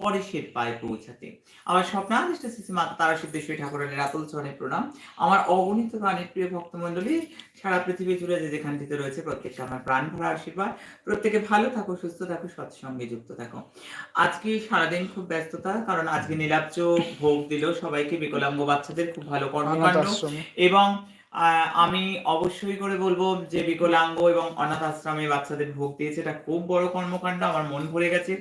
পরেশের পায়ে পৌঁছাতে। আমার স্বপ্নাদিষ্ট শ্রী মাতা তারা সিদ্ধেশ্বরী ঠাকুরের রাতুল চরণে প্রণাম। আমার অগণিত প্রাণের প্রিয় ভক্তমণ্ডলী সারা পৃথিবী জুড়ে যে যেখান থেকে রয়েছে প্রত্যেকটা আমার প্রাণ ভরা আশীর্বাদ। প্রত্যেকে ভালো থাকো সুস্থ থাকো সৎসঙ্গে যুক্ত থাকো। আজকে সারাদিন খুব ব্যস্ততা কারণ আজকে নীলাব্জ ভোগ দিল সবাইকে বিকলাঙ্গ বাচ্চাদের খুব ভালো কর্মকাণ্ড। এবং আমি অবশ্যই করে বলব যে বিকলাঙ্গ এবং অনাথ আশ্রমে বাচ্চাদের ভোগ দিয়েছে। এটা খুব বড় কর্মকাণ্ড, আমার মন ভরে গেছে।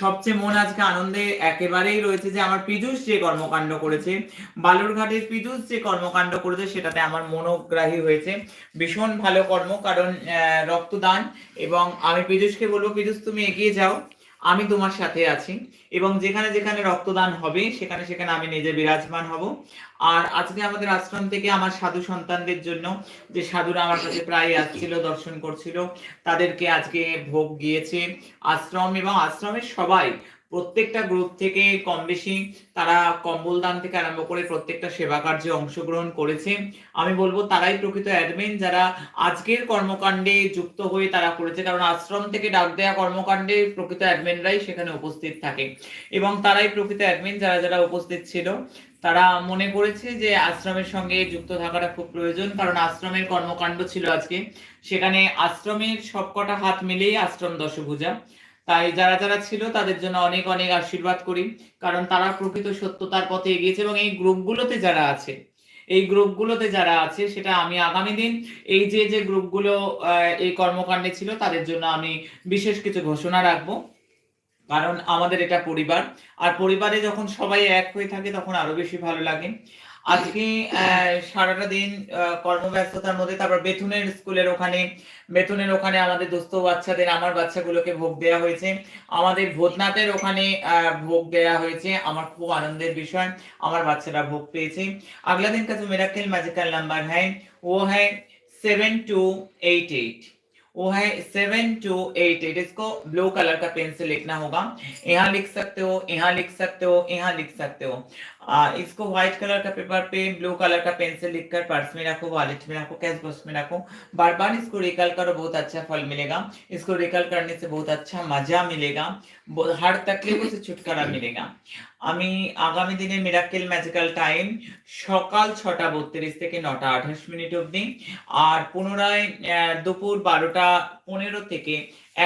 সবচেয়ে মন আজকে আনন্দে একেবারেই রয়েছে যে আমার পীযুষ যে কর্মকাণ্ড করেছে, বালুরঘাটের পীযুষ যে কর্মকাণ্ড করেছে, সেটাতে আমার মনোগ্রাহী হয়েছে। ভীষণ ভালো কর্ম, কারণ রক্তদান এবং আমি পীযুষকে বলব, পীযুষ তুমি এগিয়ে যাও। আমি তোমার সাথে আছি। এবং যেখানে যেখানে রক্তদান হবে, সেখানে সেখানে আমি নিজে বিরাজমান হব। আর আজকে আমাদের আশ্রম থেকে আমার সাধু সন্তানদের জন্য, যে সাধুরা আমার কাছে প্রায় আসছিল, দর্শন করছিল, তাদেরকে আজকে ভোগ গিয়েছে আশ্রম এবং আশ্রমের সবাই প্রত্যেকটা গ্রুপ থেকে কম বেশি তারা কম্বল দান থেকে আরম্ভ করে প্রত্যেকটা সেবা কার্যে অংশগ্রহণ করেছে। আমি বলব তারাই প্রকৃত অ্যাডমিন যারা আজকের কর্মকাণ্ডে যুক্ত হয়ে তারা করেছে, কারণ আশ্রম থেকে ডাক দেয়া কর্মকাণ্ডে প্রকৃত অ্যাডমিনরাই সেখানে উপস্থিত থাকে। এবং তারাই প্রকৃত অ্যাডমিন যারা যারা উপস্থিত ছিল, তারা মনে করেছে যে আশ্রমের সঙ্গে যুক্ত থাকাটা খুব প্রয়োজন, কারণ আশ্রমের কর্মকাণ্ড ছিল আজকে। সেখানে আশ্রমের সবকটা হাত মিলেই আশ্রম দশভুজা। তাই যারা যারা ছিল তাদের জন্য অনেক অনেক আশীর্বাদ করি। কারণ তারা প্রকৃত সত্যতার পথে এগিয়েছে এবং এই গ্রুপগুলোতে যারা আছে, এই গ্রুপগুলোতে যারা আছে, সেটা আমি আগামী দিন এই যে যে গ্রুপগুলো এই কর্মকাণ্ডে ছিল, তাদের জন্য আমি বিশেষ কিছু ঘোষণা রাখব। কারণ আমাদের এটা পরিবার। আর পরিবারে যখন সবাই এক হয়ে থাকে, তখন আরও বেশি ভালো লাগে। আজকে সারাটা দিন কর্মব্যস্ততার মধ্যে, তারপর বেথুনের স্কুলের ওখানে, বেথুনের ওখানে আমাদের দোস্ত বাচ্চাদের, আমার বাচ্চাগুলোকে ভোগ দেওয়া হয়েছে। আমাদের ভোতনাথের ওখানে ভোগ দেওয়া হয়েছে। আমার খুব আনন্দের বিষয়, আমার বাচ্চারা ভোগ পেয়েছে। আগলা দিন কাছে মেরাকেল ম্যাজিক্যাল নাম্বার হ্যাঁ ও হ্যাঁ সেভেন টু এইট এইট वो है सेवन टू एट एट इसको ब्लू कलर का पेन से लिखना होगा यहाँ लिख सकते हो यहाँ लिख सकते हो यहाँ लिख सकते हो आ, इसको व्हाइट कलर का पेपर पे ब्लू कलर का पेन से लिखकर पर्स में रखो वॉलेट में रखो कैश बॉक्स में रखो बार बार इसको रिकल करो बहुत अच्छा फल मिलेगा इसको रिकल करने से बहुत अच्छा मजा मिलेगा वो- हर तकलीफों से छुटकारा मिलेगा আমি আগামী দিনে মিরাকেল ম্যাজিক্যাল টাইম সকাল ছটা বত্রিশ থেকে নটা আঠাশ মিনিট অবধি আর পুনরায় আহ, দুপুর বারোটা পনেরো থেকে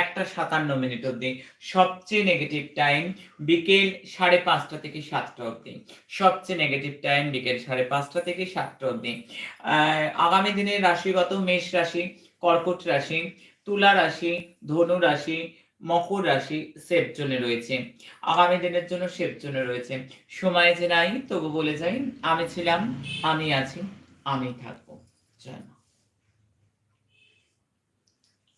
একটা সাতান্ন মিনিট অবধি। সবচেয়ে নেগেটিভ টাইম বিকেল সাড়ে পাঁচটা থেকে সাতটা অবধি। সবচেয়ে নেগেটিভ টাইম বিকেল সাড়ে পাঁচটা থেকে সাতটা অবধি। আগামী দিনে রাশিগত মেষ রাশি, কর্কট রাশি, তুলা রাশি, ধনু রাশি, মকর রাশি সেফ জোনে রয়েছে। আগামী দিনের জন্য সেফ জোনে রয়েছে। সময় যে নাই, তবু বলে যাই, আমি ছিলাম, আমি আছি, আমি থাকব। জয়